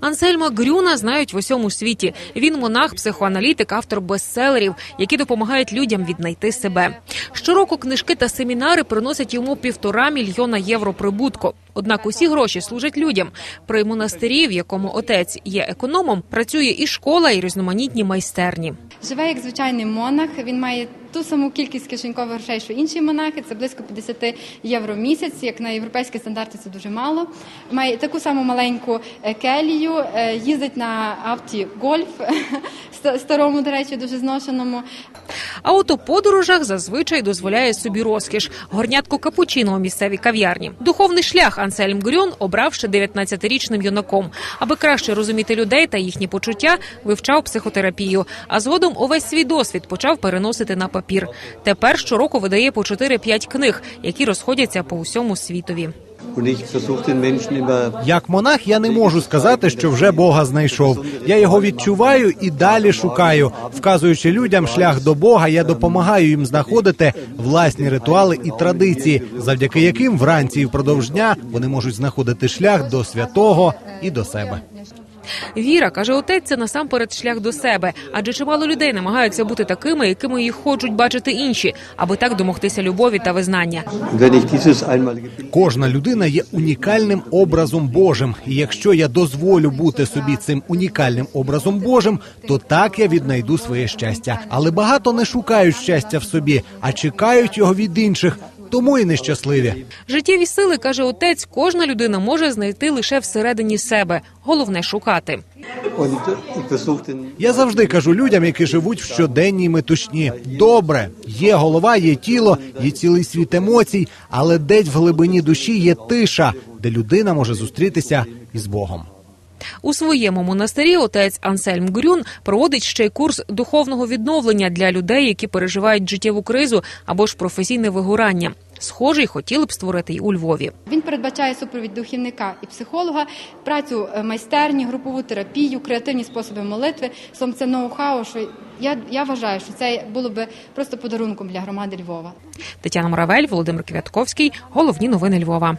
Ансельма Грюна знають в усьому світі. Він монах, психоаналітик, автор бестселерів, які допомагають людям віднайти себе. Щороку книжки та семінари приносять йому півтора мільйона євро прибутку. Однак усі гроші служать людям. При монастирі, в якому отець є економом, працює і школа, і різноманітні майстерні. Живе як звичайний монах. Він має ту саму кількість кишенькових грошей, що інші монахи. Це близько 50 євро в місяць. Як на європейські стандарти, це дуже мало. Має таку саму маленьку е, келію, е, їздить на авті гольф старому, до речі, дуже зношеному. А от у подорожах зазвичай дозволяє собі розкіш горнятку капучино у місцевій кав'ярні. Духовний шлях Ансельм Грюн обрав ще 19-річним юнаком. Аби краще розуміти людей та їхні почуття, вивчав психотерапію. А згодом увесь свій досвід почав переносити на папір. Тепер щороку видає по 4-5 книг, які розходяться по усьому світові. Як монах я не можу сказати, що вже Бога знайшов. Я його відчуваю і далі шукаю. Вказуючи людям шлях до Бога, я допомагаю їм знаходити власні ритуали і традиції, завдяки яким вранці і впродовж дня вони можуть знаходити шлях до святого і до себе. Віра каже, отець це насамперед шлях до себе, адже чимало людей намагаються бути такими, якими їх хочуть бачити інші, аби так домогтися любові та визнання. Кожна людина є унікальним образом Божим. І якщо я дозволю бути собі цим унікальним образом Божим, то так я віднайду своє щастя. Але багато не шукають щастя в собі, а чекають його від інших, тому і нещасливі. Життєві сили каже отець, кожна людина може знайти лише всередині себе. Головне шукати. Я завжди кажу людям, які живуть в щоденній метушні. Добре, є голова, є тіло, є цілий світ емоцій, але десь в глибині душі є тиша, де людина може зустрітися із Богом. У своєму монастирі отець Ансельм Грюн проводить ще й курс духовного відновлення для людей, які переживають життєву кризу або ж професійне вигорання. Схожий хотіли б створити й у Львові. Він передбачає супровід духівника і психолога, працю е, майстерні, групову терапію, креативні способи молитви. Словом, це ноу-хау, що я, я вважаю, що це було би просто подарунком для громади Львова. Тетяна Моравель, Володимир Квятковський. Головні новини Львова.